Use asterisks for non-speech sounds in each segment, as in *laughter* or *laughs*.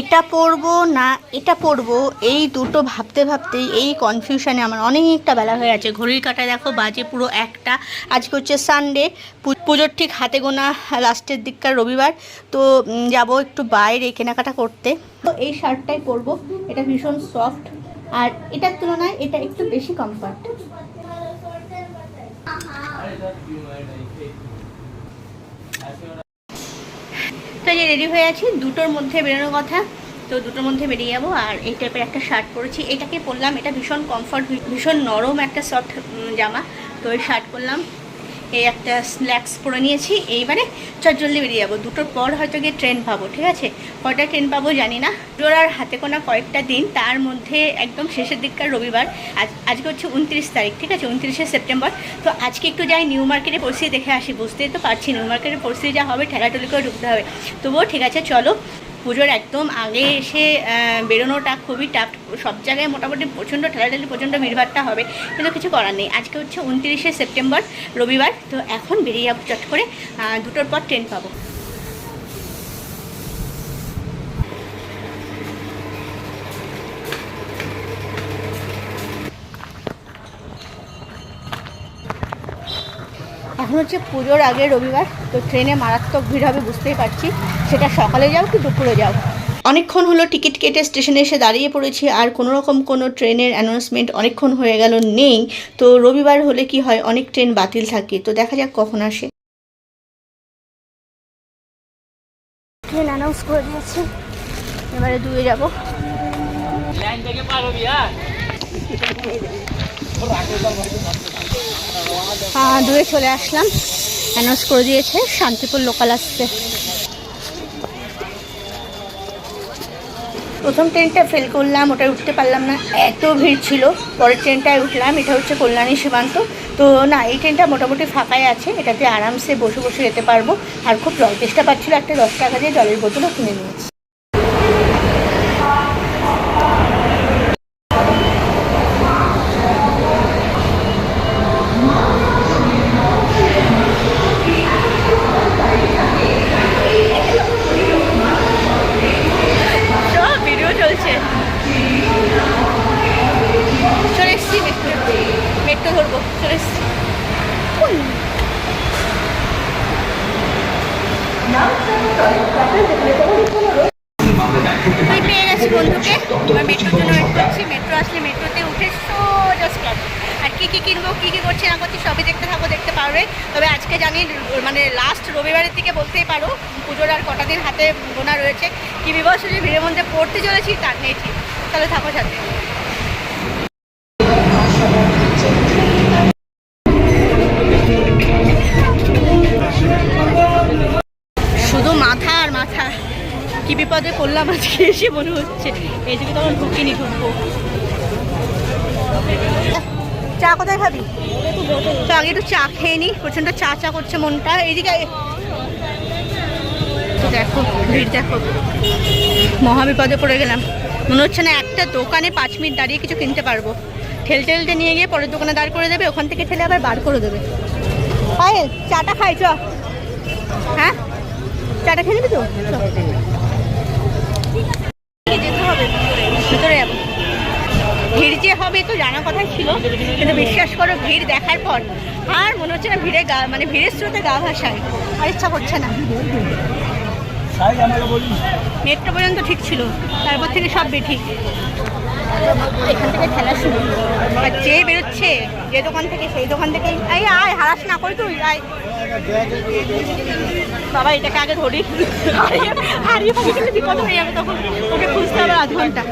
এটা পরবো না, এটা পরবো এই দুটো ভাবতে ভাবতেই এই কনফিউশনে আমার অনেকটা বেলা হয়ে আছে। ঘড়ির কাটা দেখো, বাজে পুরো একটা। আজকে হচ্ছে সানডে পুজোর ঠিক হাতে গোনা লাস্টের দিককার রবিবার। তো যাব একটু বাইরে কেনাকাটা করতে। তো এই শার্টটাই পরবো, এটা ভীষণ সফট আর এটার তুলনায় এটা একটু বেশি কমফর্ট তো রেডি হয়ে আছি, দুটোর মধ্যে বেরোনোর কথা। তো দুটোর মধ্যে বেরিয়ে যাব, আর এই টাইপের একটা শার্ট পরেছি। এটাকে পরলাম, এটা ভীষণ কমফর্ট ভীষণ নরম একটা সফট জামা। তো এই শার্ট পরলাম। এই একটা স্ল্যাক্স পরে নিয়েছি। এইবারে চট জলদি বেরিয়ে যাব। দুটোর পর হয়তো গিয়ে ট্রেন পাবো, ঠিক আছে? কয়টা ট্রেন পাবো জানি না। পুজোর আর হাতে কোনা কয়েকটা দিন, তার মধ্যে একদম শেষের দিককার রবিবার। আজ, আজকে হচ্ছে উনত্রিশ তারিখ, ঠিক আছে? উনত্রিশে সেপ্টেম্বর। তো আজকে একটু যাই নিউ মার্কেটে পরিস্থিতি দেখে আসি। বুঝতেই তো পারছি, নিউ মার্কেটের পরিস্থিতি যা হবে, ঠেলাঠুলি করে ঢুকতে হবে। তবুও ঠিক আছে, চলো। পুজোর একদম আগে এসে বেরোনোটা খুবই টাফ সব জায়গায় মোটামুটি প্রচণ্ড ঠেলাঠেলি, প্রচণ্ড ভিড়ভাড়টা হবে, কিন্তু কিছু করার নেই। আজকে হচ্ছে উনত্রিশে সেপ্টেম্বর, রবিবার। তো এখন বেরিয়ে যাব চট করে। দুটোর পর ট্রেন পাবো। এখন হচ্ছে পুজোর আগে রবিবার তো ট্রেনে মারাত্মক ভিড় হবে বুঝতেই পারছি। সেটা সকালে যাও কি দুপুরে যাও? অনেকক্ষণ হলো টিকিট কেটে স্টেশনে এসে দাঁড়িয়ে পড়েছি আর কোনো রকম কোনো ট্রেনের অ্যানাউন্সমেন্ট অনেকক্ষণ হয়ে গেল নেই। তো রবিবার হলে কি হয় অনেক ট্রেন বাতিল থাকে তো দেখা যাক কখন আসে। ট্রেন অ্যানাউন্স করে দিয়েছে এবারে দুয়ে যাব। হ্যাঁ? *laughs* দুয়ে চলে আসলাম। অ্যানাউন্স করে দিয়েছে, শান্তিপুর লোকাল আসছে। প্রথম ট্রেনটা ফেল করলাম, ওটায় উঠতে পারলাম না। এত ভিড় ছিল, পরের ট্রেনটায় উঠলাম, এটা হচ্ছে কল্যাণী সীমান্ত। তো না, এই ট্রেনটা মোটামুটি ফাঁকাই আছে, এটাতে আরামসে বসে বসে যেতে পারব। আর খুব জল চেষ্টা পাচ্ছিল, একটা দশ টাকা দিয়ে জলের বোতলও কিনে নিয়েছি। করছি মেট্রো আসলে মেট্রোতে উঠে সোজা স্টপ আর কী কী কিনবো, কী কী করছি, না করছি, সবই দেখতে থাকো, দেখতে পারবে। তবে আজকে জানি মানে লাস্ট রবিবারের দিকে বলতেই পারো, পুজোর আর কটা দিন হাতে গোনা রয়েছে। কি বিবশ যে ভিড়ের মধ্যে পড়তে চলেছি, তার নেই ঠিক। তাহলে থাকো সাথে। শুধু মাথা আর মাথা। কি বিপদে পড়লাম আজকে এসে মনে হচ্ছে। এই দিকে তখন ঢুকিনি ঢুকবো। চা কোথায় খাবি? তো আগে একটু চা খেয়ে নি প্রচণ্ড চা চা করছে মনটা। এইদিকে। তো দেখো ভিড় দেখো। মহা বিপদে পড়ে গেলাম। মনে হচ্ছে না একটা দোকানে পাঁচ মিনিট দাঁড়িয়ে কিছু কিনতে পারব। ঠেল ঠেলতে নিয়ে গিয়ে পরের দোকানে দাঁড় করে দেবে ওখান থেকে ঠেলে আবার বার করে দেবে। পায়েল চাটা খাই চ। হ্যাঁ? চাটা খেয়ে নিবি তো? হবে তো জানা কথাই ছিল। কিন্তু বিশ্বাস করো ভিড় দেখার পর আর মনে হচ্ছে না ভিড়ে গা মানে ভিড়ের স্রোতে গা ভাসায়। আর ইচ্ছা করছে না। মেট্রো পর্যন্ত ঠিক ছিল। তারপর থেকে সব বেঠিক। এখান থেকে খেলা শুরু। আর যে বেরোচ্ছে যে দোকান থেকে সেই দোকান থেকে এই আয় হারাস না করে তুই? আয়। বাবা এটাকে আগে ধরি। হারিয়ে হারিয়ে বিপদ হয়ে যাবে তখন। ওকে খুঁজতে হবে আধ ঘণ্টা।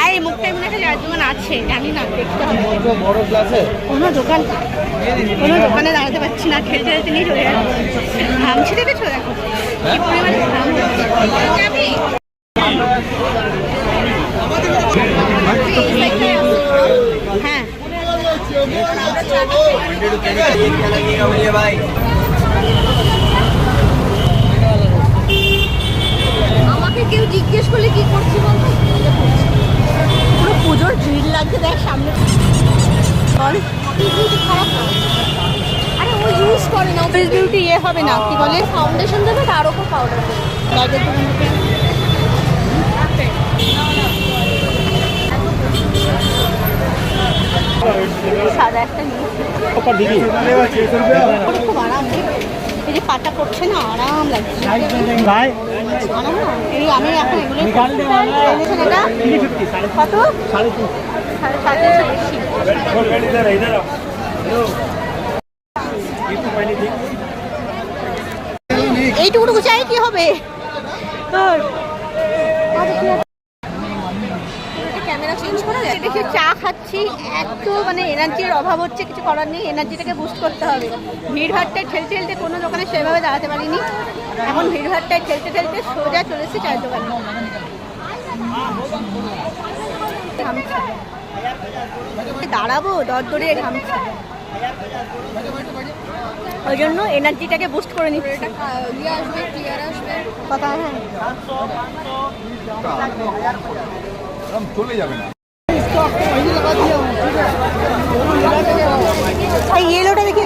আর এই মুখটা একটা যার দোকান আছে জানি না দেখতে হবে। বড় ক্লাসে? কোনো দোকান কোনো দোকানে দাঁড়াতে পারছি না খেলতে খেলতে নিয়ে চলে যাচ্ছে। ঘামছি দেখেছ দেখো? হ্যাঁ কেউ জিজ্ঞেস করলে কি করছি বলতো পুরো পুজোর ভিড় লাগছে দেখ সামনে। খারাপ আরে ও ইউজ করে না ফেস বিউটি ইয়ে হবে না। কি বলে? ফাউন্ডেশন দেবে তার উপর পাউডার দেবে সাদা একটা নিয়ে। খুব আরাম। এই যে পাটা পড়ছে না আরাম লাগছে। এই আমি এখন এগুলো এনেছেন এটা কত? সাড়ে সাড়ে বেশি। এইটুকুটুকু চাই কি হবে? ক্যামেরা চেঞ্জ করে দেখে। চা খাচ্ছি। এত মানে এনার্জির অভাব হচ্ছে কিছু করার নেই। এনার্জিটাকে বুস্ট করতে হবে। ভিড় ভাড়টায় ঠেলতে ঠেলতে কোনো দোকানে সেভাবে দাঁড়াতে পারিনি। এখন ভিড় ভাড়টায় ঠেলতে ঠেলতে সোজা চলে এসেছি চায়ের দোকানে। দাঁড়াবো দর দরে ঘামছি। ওই জন্য এনার্জিটাকে বুস্ট করে নিচ্ছি। কথা হ্যাঁ চলে যাবে না। ইয়েলোটা দেখি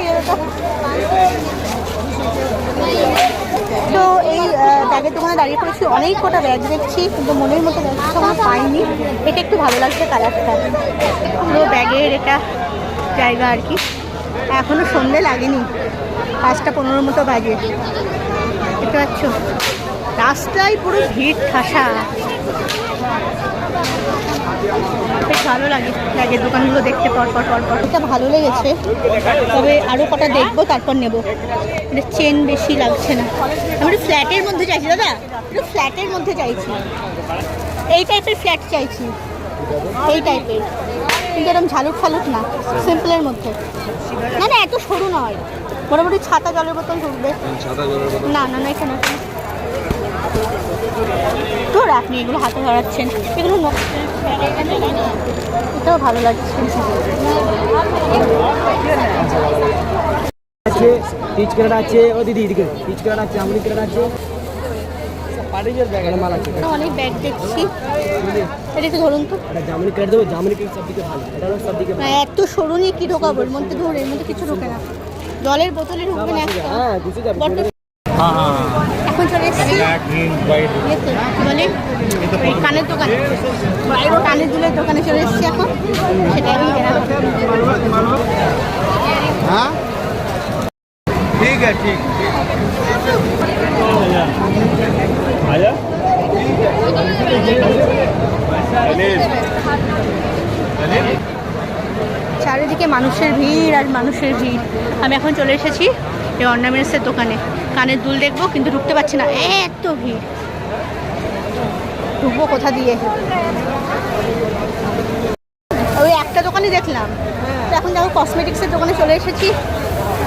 তো এই দাঁড়িয়ে অনেক কটা ব্যাগ দেখছি, কিন্তু মনের মতো পাইনি। এটা একটু ভালো লাগছে কালারটা পুরো ব্যাগের জায়গা আর কি। সন্ধে লাগেনি, পাঁচটা মতো দেখতে রাস্তায় পুরো ভিড়, ঠাসা। বেশ ভালো লাগে। ব্যাগের দোকানগুলো দেখতে পর পর পর পর। এটা ভালো লেগেছে। তবে আরও কটা দেখব তারপর নেব। এটা চেন বেশি লাগছে না। আমি একটু ফ্ল্যাটের মধ্যে চাইছি দাদা। একটু ফ্ল্যাটের মধ্যে চাইছি এই টাইপের ফ্ল্যাট চাইছি। এই টাইপের। কিন্তু এরকম ঝালুক ফালুক না সিম্পলের মধ্যে। না না এত সরু নয়। মোটামুটি ছাতা জলের বোতল ঢুকবে। না না না এখানে। তোর আপনি এগুলো হাতে ধরাচ্ছেন এগুলো এটাও ভালো লাগছে। আছে পিচ ক্যারেট আছে। ও দিদি এদিকে পিচ ক্যারেট আছে আমলি ক্যারেট আছে। পাটিজের ব্যাগ মাল আছে। অনেক ব্যাগ দেখছি। এটা একটু ধরুন তো। এটা জামুনি ক্যারেট দেবো জামুনি ক্যারেট সব দিকে ভালো। এটা হলো সব দিকে এত সরু নিয়ে কি ঢোকাবো? এর মধ্যে ধরে এর মধ্যে কিছু ঢোকে না। জলের বোতলে ঢুকবে না হ্যাঁ। ব্ল্যাক গ্রিন হোয়াইট মানে কানের বাইরেও কানের দুলের দোকানে চলে এসেছি এখন। সেটাই হ্যাঁ? ঠিক আছে ঠিক চারিদিকে মানুষের ভিড় আর মানুষের ভিড়। আমি এখন চলে এসেছি এই অর্নামেন্টসের দোকানে। কানের দুল দেখব, কিন্তু ঢুকতে পারছি না। এত ভিড়। ঢুকবো কোথা দিয়ে? ওই একটা দোকানে দেখলাম। তো এখন দেখো কসমেটিক্সের দোকানে চলে এসেছি।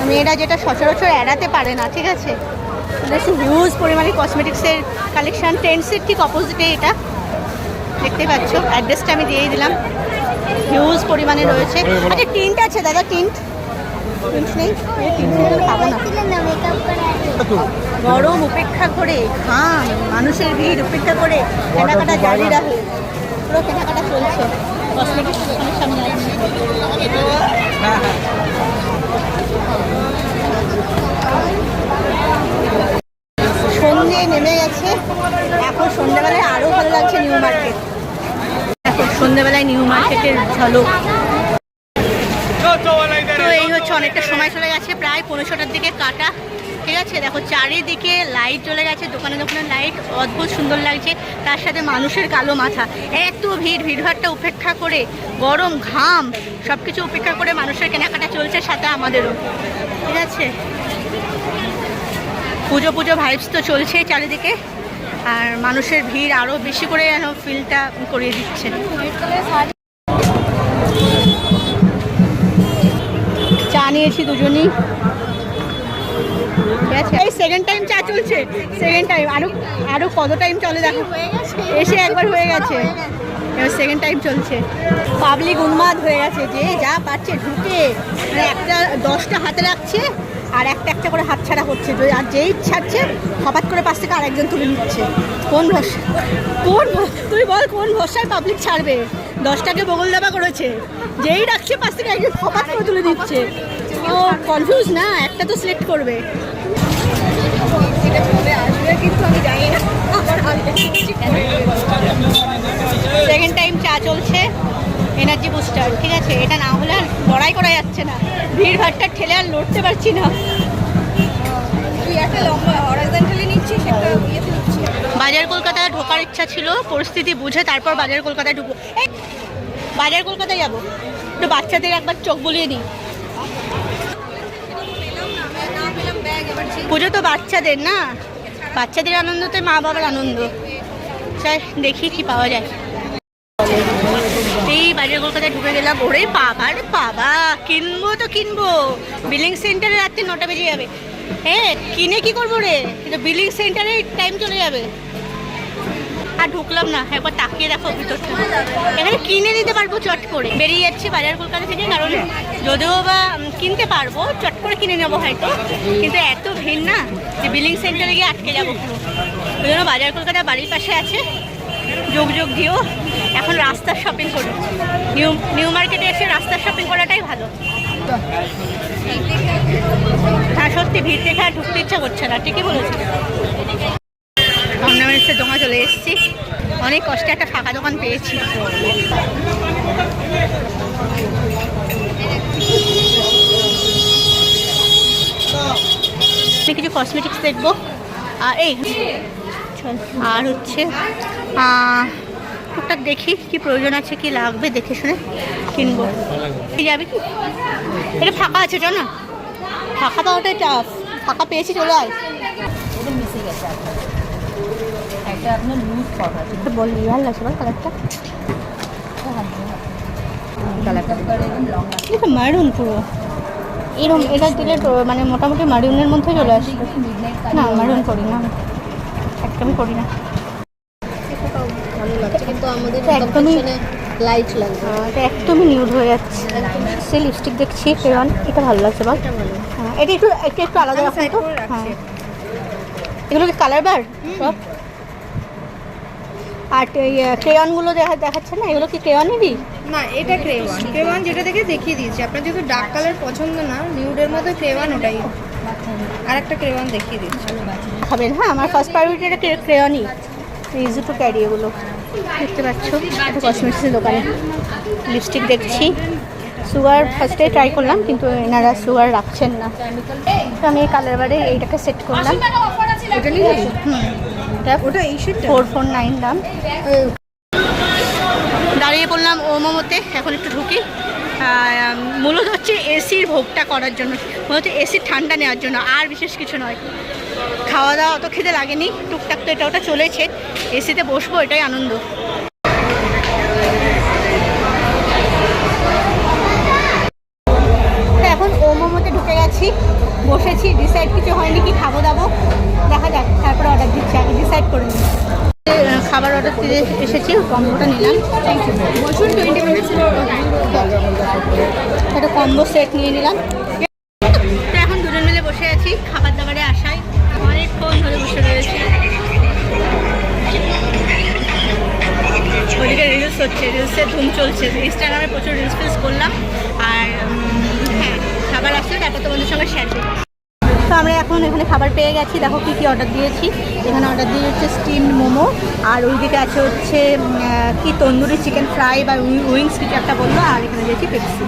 মেয়েরা যেটা সচরাচর এড়াতে পারে না, ঠিক আছে? হিউজ পরিমাণে কসমেটিক্সের কালেকশন ট্রেন্ডসের ঠিক অপোজিটে এটা। দেখতে পাচ্ছ অ্যাড্রেসটা আমি দিয়েই দিলাম। হিউজ পরিমাণে রয়েছে। আচ্ছা টিন্ট আছে, দাদা টিন্ট নেই পাবো না গরম উপেক্ষা করে ঘাম মানুষের ভিড় উপেক্ষা করে কেনাকাটা জারি রাখে। পুরো কেনাকাটা চলছে। কসমেটিক্স দোকানের সামনে সন্ধে নেমে গেছে। এখন সন্ধ্যাবেলায় আরও ভালো লাগছে নিউ মার্কেট। এখন সন্ধ্যাবেলায় নিউ মার্কেটের ঝলক। তো এই হচ্ছে অনেকটা সময় চলে গেছে, প্রায় পনেরোশোটার দিকে কাটা। ঠিক আছে, দেখো চারিদিকে লাইট চলে গেছে, দোকানে দোকানে লাইট অদ্ভুত সুন্দর লাগছে, তার সাথে মানুষের কালো মাথা। এত ভিড়, ভিড়ভাড়টা উপেক্ষা করে, গরম, ঘাম সব কিছু উপেক্ষা করে মানুষের কেনাকাটা চলছে সাথে আমাদেরও। ঠিক আছে? পুজো পুজো ভাইবস তো চলছেই চারিদিকে, আর মানুষের ভিড় আরও বেশি করে যেন ফিলটা করিয়ে দিচ্ছে। চা নিয়েছি দুজনই। এই সেকেন্ড টাইম চা চলছে। সেকেন্ড টাইম কত টাইম চলে দেখো? এসে একবার হয়ে গেছে। সেকেন্ড টাইম চলছে। পাবলিক উন্মাদ হয়ে গেছে যে যা পাচ্ছে ঢুকে। মানে একটা দশটা হাতে আর একটা একটা করে হঠাৎ করে পাশ থেকে আরেকজন তুলে নিচ্ছে। কোন ভরসা? কোন তুই বল কোন ভরসায় পাবলিক ছাড়বে? দশটাকে বগল দেবা করেছে। যেই রাখছে পাশ থেকে একজন ফকাত করে তুলে দিচ্ছে। ও কনফিউজ না? একটা তো সিলেক্ট করবে। সেকেন্ড টাইম চা চলছে এনার্জি বুস্টার ঠিক আছে? এটা না হলে আর লড়াই করা যাচ্ছে না। ভিড় ভাড়টা ঠেলে আর লড়তে পারছি না। তুই একটা লম্বা হরাইজেন্টালি নিচ্ছিস একটা ইয়েতে নিচ্ছিস বাজার কলকাতায় ঢোকার ইচ্ছা ছিল, পরিস্থিতি বুঝে তারপর বাজার কলকাতায় ঢুকবো। বাজার কলকাতায় যাব। একটু বাচ্চাদের একবার চোখ বলিয়ে দিই পুজো তো বাচ্চাদের না? বাচ্চাদের আনন্দ তো মা বাবার আনন্দ। চাই দেখি কি পাওয়া যায়। এই বাজার কলকাতায় ঢুকে গেলাম। ওরে বাবা রে বাবা, কিনবো তো কিনবো। বিলিং সেন্টারে রাত্রি নটা বেজে যাবে। হ্যাঁ কিনে কি করব রে? এটা বিলিং সেন্টারে টাইম চলে যাবে। আর ঢুকলাম না, একবার তাকিয়ে দেখো ভিতরটা। এখানে কিনে নিতে পারব চট করে। বেরিয়ে যাচ্ছি বাজার কলকাতা থেকে, কারণ যদিও বা কিনতে পারব, চট করে কিনে নেব হয়তো। কিন্তু এত ভিড় না যে বিলিং সেন্টারে গিয়ে আটকে যাব ওই জন্য বাজার কলকাতা বাড়ির পাশে আছে, যোগ যোগ দিও। এখন রাস্তার শপিং করি। নিউ নিউ মার্কেটে এসে রাস্তার শপিং করাটাই ভালো। হ্যাঁ সত্যি, ভিড় দেখে আর ঢুকতে ইচ্ছা করছে না, ঠিকই বলেছি অর্নামেন্টসের দোকান চলে এসেছি। অনেক কষ্টে একটা ফাঁকা দোকান পেয়েছি। কিছু কসমেটিক্স দেখব। আর এই আর হচ্ছে টুকটাক দেখি কি প্রয়োজন আছে, কি লাগবে দেখে শুনে কিনবো। যাবে কি? এটা ফাঁকা আছে, জানো? ফাঁকা পাওয়াটাই টাফ ফাঁকা পেয়েছি চলে আয়। একটা আপনার লুজ রিয়াল লাগছে বল কালারটা কালারটা লং এটা মারুন পুরো। এরকম এটা দিলে মানে মোটামুটি মারুনের মধ্যে চলে আসবে না মারুন করি না। একদমই করি না। কিন্তু আমাদের একদমই- লাইট লাগবে এটা একদমই নিউড হয়ে যাচ্ছে। সে লিপস্টিক দেখছি এটা ভালো লাগছে বল হ্যাঁ, এটা একটু একটু একটু আলাদা তো। হ্যাঁ। এগুলো কি কালার বার সব? আর ক্রেয়নগুলো দেখা দেখাচ্ছে না? এগুলো কি ক্রেয়নেরই না এটা ক্রেওয়ান ক্রেওয়ান যেটা দেখে দেখিয়ে দিয়েছি। আপনার যেহেতু ডার্ক কালার পছন্দ না নিউডের মধ্যে ক্রেওয়ান ওটাই। আর একটা ক্রেওয়ান দেখিয়ে দিচ্ছি। খাবেন হ্যাঁ? আমার ফার্স্ট প্রায়োরিটি এটা ক্রেয়নই ইজি টু ক্যারি এগুলো। দেখতে পাচ্ছ? এটা কসমেটিক্সের দোকানে। লিপস্টিক দেখছি। সুগার ফার্স্টে ট্রাই করলাম কিন্তু এনারা সুগার রাখছেন না। তো আমি এই কালার বারে এইটাকে সেট করলাম। হুম। এটা ওটা এই ফোর ফোর নাইন দাম। দাঁড়িয়ে পড়লাম ও মোমোতে এখন একটু ঢুকি। মূলত হচ্ছে এসির ভোগটা করার জন্য মূলত এসির ঠান্ডা নেওয়ার জন্য আর বিশেষ কিছু নয়। খাওয়া দাওয়া অত খেতে লাগেনি টুকটাক তো এটা ওটা চলেছে। এসিতে বসবো এটাই আনন্দ। এখন ও মোমোতে ঢুকে গেছি বসেছি ডিসাইড কিছু হয়নি কি খাব দাবো খাবার এসেছি কম্বোটা নিলাম। একটা কম্বো সেট নিয়ে নিলাম। তো এখন দুজন মিলে বসে আছি খাবার দাবারে আসায় অনেকক্ষণ ধরে বসে রয়েছে। ওদিকে রিলস হচ্ছে রিলসের ধুম চলছে। ইনস্টাগ্রামে প্রচুর রিলস ফিলস করলাম। আর হ্যাঁ খাবার আসলে তারপর তোমাদের সঙ্গে শেয়ার করব তো আমরা এখন এখানে খাবার পেয়ে গেছি। দেখো কী কী অর্ডার দিয়েছি। এখানে অর্ডার দিয়ে হচ্ছে স্টিম মোমো। আর ওইদিকে আছে হচ্ছে কি তন্দুরি চিকেন ফ্রাই বা উইংস কিছু একটা বলল। আর এখানে দিয়েছি পেপসি